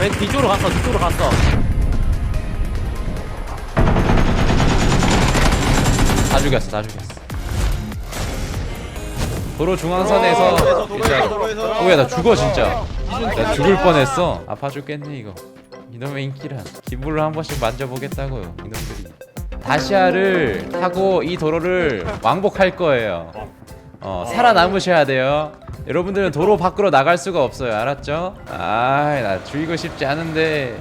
왼 뒤쪽으로 갔어? 뒤쪽으로 갔어. 다 죽였어 다 죽였어. 도로 중앙선에서 진짜 오야 나 죽어 진짜. 나 죽을 뻔했어. 아파 죽겠네 이거. 이놈의 인기란. 기분을 한 번씩 만져보겠다고요 이놈들이. 다시아를 타고 이 도로를 왕복할 거예요 어 살아남으셔야 돼요 여러분들은 도로 밖으로 나갈 수가 없어요 알았죠? 아이 나 죽이고 싶지 않은데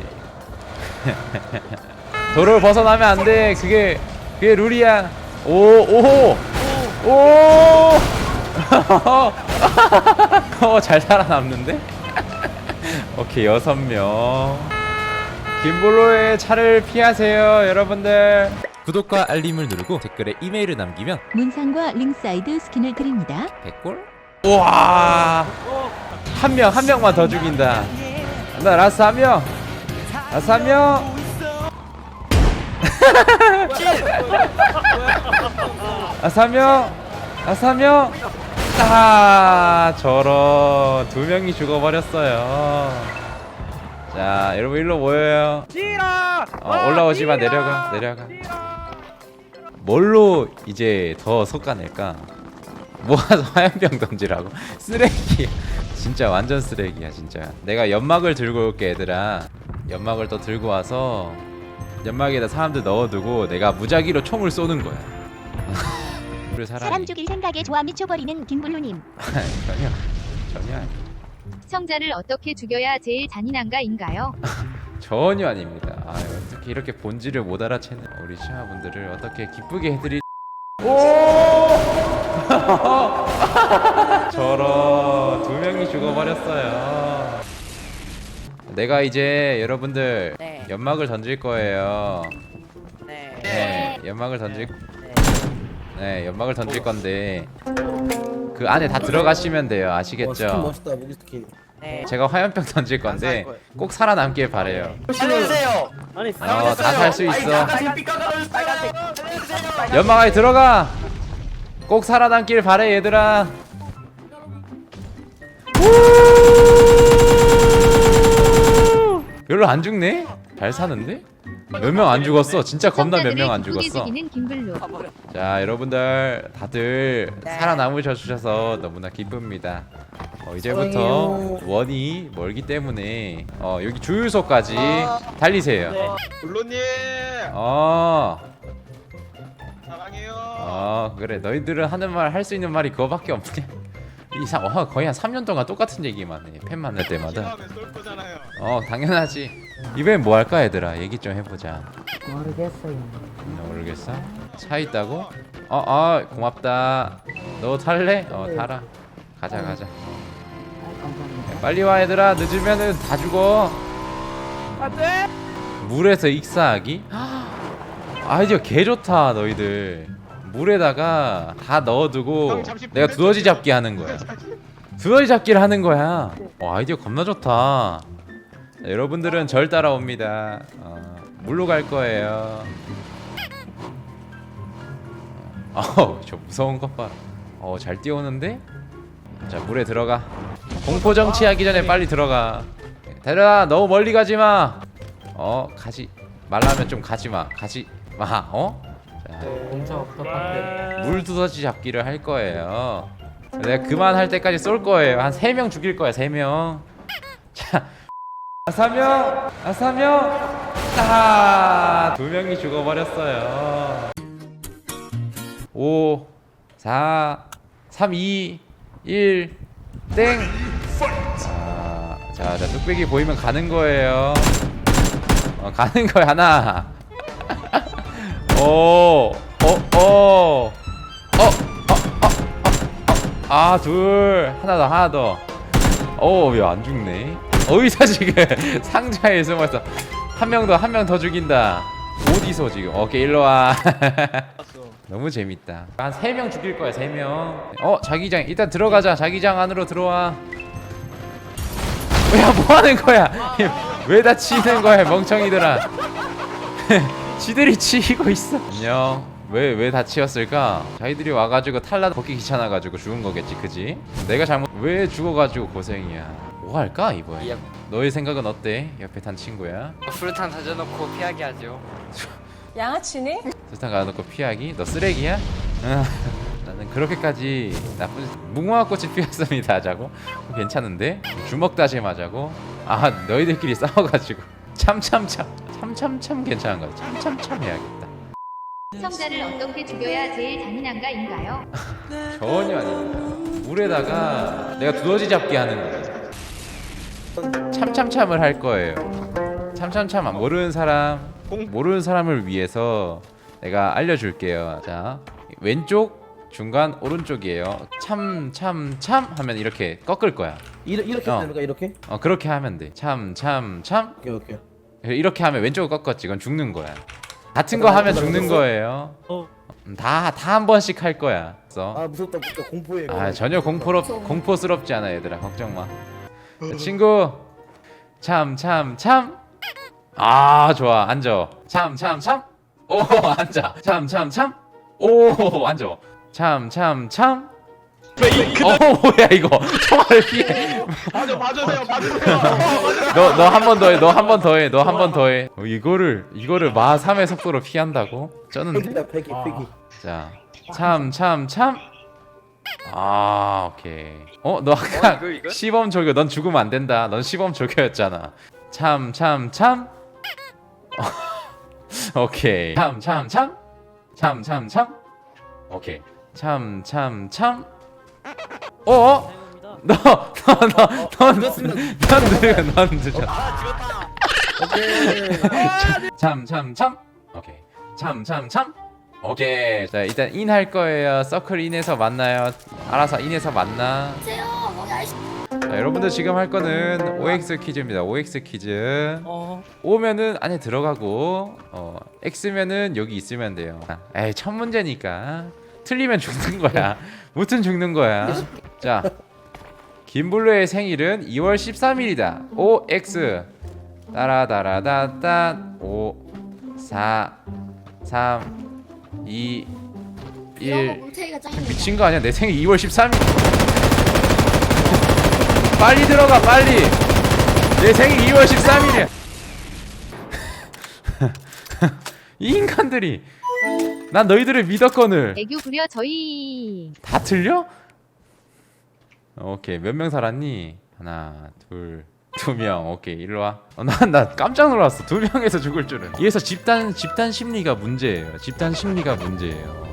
도로를 벗어나면 안 돼 그게 그게 룰이야 오오오 오! 어, 잘 살아남는데? 오케이, 여섯 명. 김볼로의 차를 피하세요, 여러분들. 구독과 알림을 누르고 댓글에 이메일을 남기면 문상과 링사이드 스킨을 드립니다. 백골? 우와! 한 명, 한 명만 더 죽인다. 나 라스 한 명! 라스 한 명! 라스 한 명! 라스 한 명! 아, 저런. 두 명이 죽어버렸어요. 자, 여러분 일로 모여요. 어, 올라오지마, 내려가, 내려가. 뭘로 이제 더 솎아낼까? 모아서 화염병 던지라고? 쓰레기. 진짜 완전 쓰레기야 진짜. 내가 연막을 들고 올게 얘들아. 연막을 또 들고 와서 연막에다 사람들 넣어두고 내가 무작위로 총을 쏘는 거야. 우리 사람이 사람 죽일 생각에 좋아 미쳐버리는 김블루님. 전혀 전혀 아니. 성자를 어떻게 죽여야 제일 잔인한가인가요? 전혀 아닙니다. 아 어떻게 이렇게 본질을 못 알아채는 우리 시아분들을 어떻게 기쁘게 해드리 저런 두 명이 죽어버렸어요. 내가 이제 여러분들 네. 연막을 던질 거예요. 네. 네, 연막을 던질 네, 연막을 던질 건데 그 안에 다 들어가시면 돼요. 와, 스킨 아시겠죠? 멋있다 무기 스킨 네. 제가 화염병 던질 건데 꼭 살아남길 바래요. 살려주세요 아니 어, 다 살수 있어. 빨간색 연막 안에 들어가. 꼭 살아남길 바래 얘들아. 별로 안 죽네? 잘 사는데? 몇 명 안 죽었어. 진짜 겁나 몇 명 안 죽었어. 자, 여러분들 다들 네. 살아남으셔 주셔서 너무나 기쁩니다. 어, 이제부터. 원이 멀기 때문에 어, 여기 주유소까지 달리세요. 블루님 어, 사랑해요. 어, 그래. 너희들은 하는 말 할 수 있는 말이 그거밖에 없냐? 이상, 어, 거의 한 3년 동안 똑같은 얘기만 해. 팬 만날 때마다. 기다음에 쏠 거잖아요. 어, 당연하지. 이번엔 뭐 할까, 얘들아? 얘기 좀 해보자. 모르겠어요 음, 모르겠어? 차 있다고? 어, 어, 고맙다. 너 탈래? 어, 타라. 가자, 가자. 야, 빨리 와, 얘들아. 늦으면은 다 죽어. 안돼. 물에서 익사하기? 아이디어 개 좋다, 너희들. 물에다가 다 넣어두고 형, 잠시 내가. 두더지 잡기 하는 거야. 두더지 잡기를 하는 거야. 어, 아이디어 겁나 좋다. 자, 여러분들은 절 따라옵니다. 어, 물로 갈 거예요. 어, 저 무서운 것 봐. 어, 잘 뛰어오는데? 자, 물에 들어가. 공포 정치하기 전에 빨리 들어가. 대라, 너무 멀리 가지 마. 어, 가지 말라면 좀 가지 마. 가지 마. 어? 자, 물 두더지 잡기를 할 거예요. 내가 그만할 때까지 쏠 거예요. 한 세 명 죽일 거야, 세 명. 자, 아사명, 아사명, 아, 두 명이 죽어버렸어요. 5, 4, 3, 2, 1, 땡. 아, 자, 자, 뚝배기 보이면 가는 거예요. 어, 가는 거야 하나. 오, 어, 어, 어, 어, 어, 어, 어, 아, 둘, 하나 더, 하나 더. 오, 왜 안 죽네? 어디서 지금 상자에 숨어서 한 명 더, 한 명 더 죽인다. 어디서 지금? 오케이, 일로 와. 너무 재밌다. 한 세 명 죽일 거야, 세 명. 어, 자기장 일단 들어가자. 자기장 안으로 들어와. 야, 뭐 하는 거야? 왜 다 치는 거야, 멍청이들아? 지들이 치고 있어. 안녕. 왜 왜 다 치였을까? 자기들이 와가지고 탈라 걷기 귀찮아가지고 죽은 거겠지, 그지? 내가 잘못 왜 죽어가지고 고생이야. 뭐 할까 이번에? 너의 생각은 어때? 옆에 탄 친구야. 수류탄 던져놓고 피하게 하죠. 양아치니? 수탄 가놓고 피하기? 너 쓰레기야? 응. 나는 그렇게까지 나쁜 무궁화 꽃이 피었습니다 하자고 괜찮은데 주먹 다짐 하자고 아 너희들끼리 싸워가지고 참참참 참참참 괜찮은 거야 참참참 해야겠다 시청자를 어떻게 죽여야 제일 잔인한가인가요? 전혀 아닙니다 물에다가 내가 두더지 잡기 하는 거예요 참참참을 할 거예요. 참참참 모르는 사람. 공- 모르는 사람을 위해서 내가 알려줄게요. 자 왼쪽 중간 오른쪽이에요. 참 참 참 하면 이렇게 꺾을 거야. 이렇, 이렇게 어. 되는 거야 이렇게? 어 그렇게 하면 돼 참 참 참. 오케이 오케이. 이렇게 하면 왼쪽을 꺾었지. 이건 죽는 거야. 같은 거 하면 죽는 거예요. 어. 다 다 한 번씩 할 거야. 그래서 아 무섭다 무섭다. 공포해 아 전혀 공포로 공포스럽지 않아 얘들아. 걱정 마. 자, 친구 참 참 참. 아 좋아. 앉아. 참 참 참. 오 앉아. 참 참 참. 오 앉아. 참 참 참. 어 뭐야 이거? 총알 피해 봐줘 봐주세요 봐주세요. 봐주세요. 너 너 한 번 더 해 너 한 번 더 해 너 한 번 더 해. 어, 이거를 이거를 마 3의 속도로 피한다고? 쩌는데 자, 참, 참, 참. 아, 오케이. 어, 너 아까 어, 이거, 이거? 시범 조교, 넌 죽으면 안 된다. 넌 시범 조교였잖아. 참, 참, 참. 오케이. 참, 참, 참. 참, 참, 참. 오케이. 참, 참, 참. 어? 어? 너, 너, 너, 넌, 넌 늦어, 넌 늦어. 오케이 참, 참, 참. 오케이. 참, 참, 참. 오케이. 자, 일단 인 할 거예요. 서클 인에서 만나요. 알아서 인에서 만나. 자, 여러분들 지금 할 거는 OX 퀴즈입니다. OX 퀴즈. O면은 안에 들어가고, 어, X면은 여기 있으면 돼요. 아, 에이, 첫 문제니까. 틀리면 죽는 거야. 무튼 죽는 거야. 자, 김블루의 생일은 2월 13일이다. OX. 따라다라다따 5 4 3 2 1 미친 거 아니야? 내 생일 2월 13일. 빨리 들어가 빨리. 내 생일 2월 13일이야. 이 인간들이. 난 너희들을 믿었거늘. 애교 부려 저희. 다 틀려? 오케이 몇 명 살았니? 하나 둘 두명 오케이 일로 와 난 나 깜짝 놀랐어. 두 명에서 죽을 줄은. 이래서 집단 집단 심리가 문제예요. 집단 심리가 문제예요.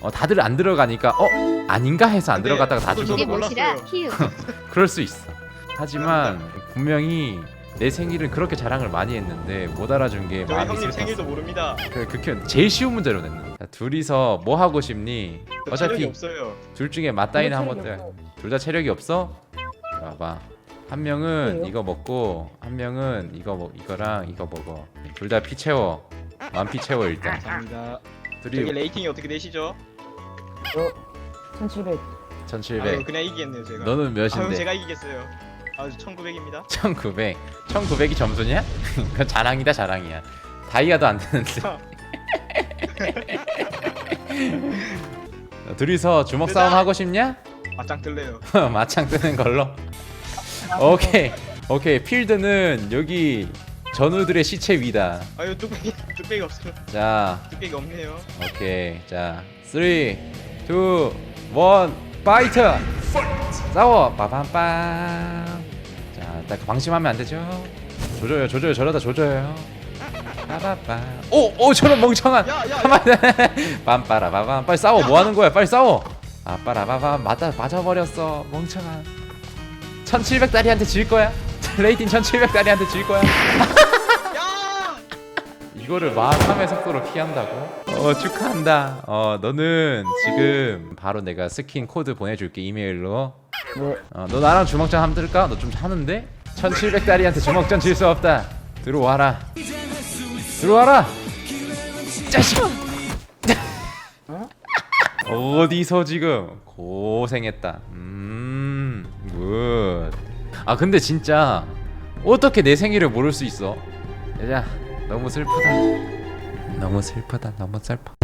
어 다들 안 들어가니까 어 아닌가 해서 안 들어갔다가 다 죽어 이게. 키읔 그럴 수 있어. 하지만 분명히 내 생일은 그렇게 자랑을 많이 했는데 못 알아준 게 저희 마음이 형님 슬펐어. 생일도 모릅니다. 그래 그게 제일 쉬운 문제로 냈는 자, 둘이서 뭐 하고 싶니? 저 체력이 어차피 없어요. 둘 중에 맞다이는 한번 돼. 둘다 체력이 없어? 봐봐. 한 명은 그래요? 이거 먹고 한 명은 이거 먹 이거랑 이거 먹어. 둘 다 피 채워. 만피 채워 일단. 감사합니다 저기 둘이 레이팅이 어떻게 되시죠? 1700 아유 1700. 그냥 이기겠네요 제가 너는 아유 몇인데? 제가 이기겠어요 아유 1900입니다 1900. 1900이 점수냐? 그건 자랑이다 자랑이야. 다이아도 안 되는데. 둘이서 주먹 싸움 하고 싶냐? 맞짱 뜰래요 맞짱 뜨는 걸로. 오케이. 오케이. 필드는 여기 전우들의 시체 위다. 아유 뚝배기 뚝배기 없어요 자, 뚝배기 없네요 오케이. 자, 3, 2, 1, 파이트! 싸워! 빠밤빰. 자, 딱 방심하면 안 되죠? 조져요, 조져요, 저러다 조져요. 빠바빰. 오, 오, 저런 멍청한! 야, 야, 야. 가만히 빰빠라, 빠밤. 빨리 싸워, 뭐 하는 거야? 빨리 싸워! 아빠라, 빠밤. 맞아, 맞아버렸어. 멍청한. 1700다리한테 질 거야? 레이팅 1700다리한테 질 거야? 야 이거를 마함의 속도로 피한다고? 어 축하한다. 어 너는 지금 바로 내가 스킨 코드 보내줄게 이메일로. 네 어너 나랑 주먹전 한번 뜰까? 너 좀 하는데? 1700다리한테 주먹전 질 수 없다. 들어와라. 들어와라. 자식. 어디서 지금 고생했다. 음, 굿. 아 근데 진짜 어떻게 내 생일을 모를 수 있어? 여자 너무 슬프다. 너무 슬프다. 너무 슬퍼.